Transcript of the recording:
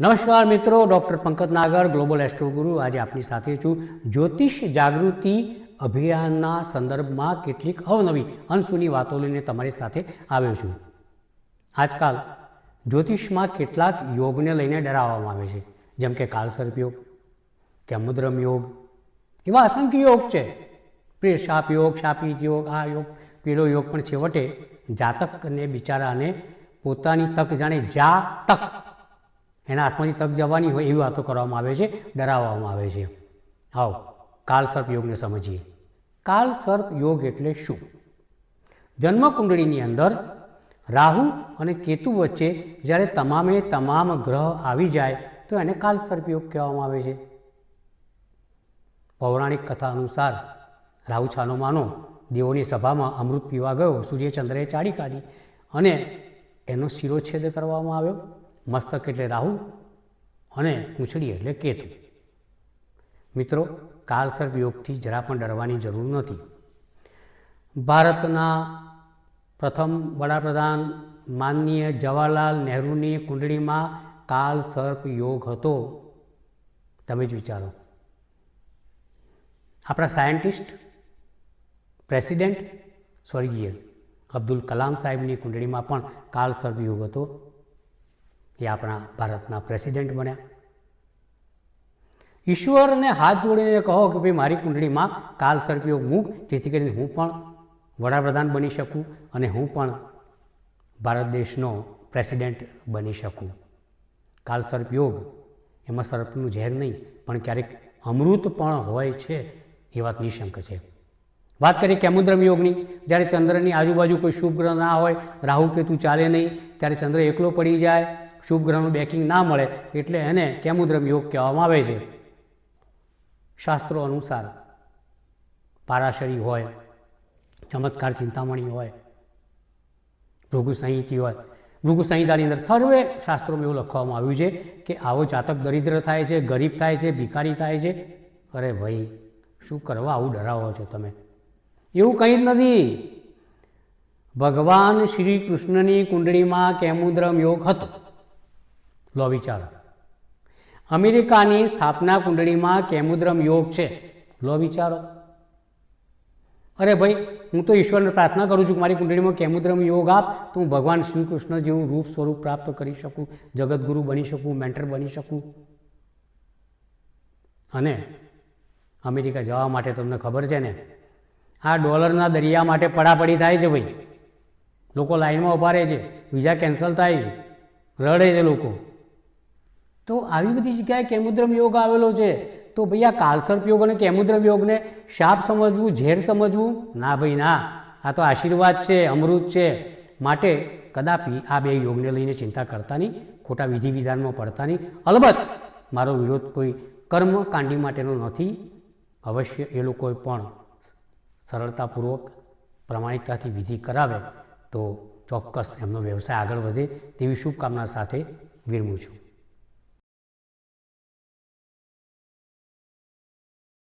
નમસ્કાર મિત્રો, doctor Pankaj Nagar, global astro guru. આજે આપની સાથે છું જ્યોતિષ જાગૃતિ અભિયાનના સંદર્ભમાં કેટલીક અવનવી, અનસુની વાતો લઈને તમારી સાથે આવ્યો છું. આજકાલ જ્યોતિષમાં કેટલાક યોગને લઈને ડરાવવામાં આવે છે. જેમ કે કાલસર્પ યોગ, કેમુદ્રમ યોગ, એવા અસંખ્ય યોગ છે. પ્રિય શાપ યોગ, શાપિત યોગ, આ યોગ પેલો યોગ પણ છેવટે જાતકને, બિચારાને પોતાની તક જાણે જા તક એના હાથમાંથી તક જવાની હોય એવી વાતો કરવામાં આવે છે, ડરાવવામાં આવે છે. આવો, કાલસર્પ યોગને સમજીએ. કાલસર્પ યોગ એટલે શું? જન્મકુંડળીની અંદર રાહુ અને કેતુ વચ્ચે જ્યારે તમામે તમામ ગ્રહ આવી જાય, તો એને કાલસર્પ યોગ કહેવામાં આવે છે. પૌરાણિક કથા અનુસાર, રાહુ છાનો માનો, દેવોની સભામાં અમૃત પીવા ગયો, સૂર્યચંદ્રએ ચાડી કાઢી અને એનો શિરોચ્છેદ કરવામાં આવ્યો. મસ્તક એટલે રાહુ અને પૂંછડી એટલે કેતુ. મિત્રો, કાલસર્પ યોગથી જરા પણ ડરવાની જરૂર નથી. ભારતના પ્રથમ વડાપ્રધાન માનનીય જવાહરલાલ નહેરુની કુંડળીમાં કાલ સર્પ યોગ હતો. તમે જ વિચારો. આપણા સાયન્ટિસ્ટ, પ્રેસિડેન્ટ, સ્વર્ગીય અબ્દુલ કલામ સાહેબની કુંડળીમાં પણ કાલ સર્પ યોગ હતો. એ આપણા ભારતના પ્રેસિડેન્ટ બન્યા. ઈશ્વરને હાથ જોડીને કહો કે ભાઈ, મારી કુંડળીમાં કાલ સર્પયોગ મૂક, જેથી કરીને હું પણ વડાપ્રધાન બની શકું અને હું પણ ભારત દેશનો પ્રેસિડેન્ટ બની શકું. કાલ સર્પયોગ, એમાં સર્પનું ઝેર નહીં, પણ ક્યારેક અમૃત પણ હોય છે. એ વાત નિશંક છે. વાત કરીએ કેમુદ્રમ યોગની. જ્યારે ચંદ્રની આજુબાજુ કોઈ શુભ ગ્રહ ના હોય, રાહુ કેતુ ચાલે નહીં, ત્યારે ચંદ્ર એકલો પડી જાય શુભ ગ્રહનું બેકિંગ ના મળે એટલે એને કેમુદ્રમ યોગ કહેવામાં આવે છે. શાસ્ત્રો અનુસાર પારાશરી હોય, ચમત્કાર ચિંતામણી હોય ભૃગુ સંહિતી હોય ભૃગુ સંહિતાની અંદર સર્વે શાસ્ત્રોમાં એવું લખવામાં આવ્યું છે કે આવો જાતક દરિદ્ર થાય છે, ગરીબ થાય છે, ભિખારી થાય છે. અરે ભાઈ, શું કરવા આવું ડરાવો છો તમે? એવું કંઈ જ નથી. ભગવાન શ્રી કૃષ્ણની કુંડળીમાં કેમુદ્રમ યોગ હતો. લો વિચારો અમેરિકાની સ્થાપના કુંડળીમાં કેમુદ્રમ યોગ છે. લો વિચારો અરે ભાઈ, હું તો ઈશ્વરને પ્રાર્થના કરું છું કે મારી કુંડળીમાં કેમુદ્રમ યોગ આપ, તો હું ભગવાન શ્રી કૃષ્ણ જેવું રૂપ સ્વરૂપ પ્રાપ્ત કરી શકું જગતગુરુ બની શકું, મેન્ટર બની શકું. અને અમેરિકા જવા માટે તમને ખબર છે ને, આ ડોલરના દરિયા માટે પડાપડી થાય છે ભાઈ. લોકો લાઈનમાં ઊભા રહે છે, વિઝા કેન્સલ થાય છે, રડે છે લોકો. તો આવી બધી જગ્યાએ કેમુદ્રમ યોગ આવેલો છે? તો ભાઈ આ કાલસર્પ યોગ અને કેમુદ્રમ યોગને શાપ સમજવું, ઝેર સમજવું? ના ભાઈ, ના. આ તો આશીર્વાદ છે, અમૃત છે. માટે કદાપી આ બે યોગને લઈને ચિંતા કરતા નહીં ખોટા વિધિ વિધાનમાં પડતા નહીં અલબત્ત મારો વિરોધ કોઈ કર્મ કાંડી માટેનો નથી. અવશ્ય એ લોકોએ પણ સરળતાપૂર્વક પ્રમાણિકતાથી વિધિ કરાવે તો ચોક્કસ એમનો વ્યવસાય આગળ વધે તેવી શુભકામના સાથે વિરમું છું.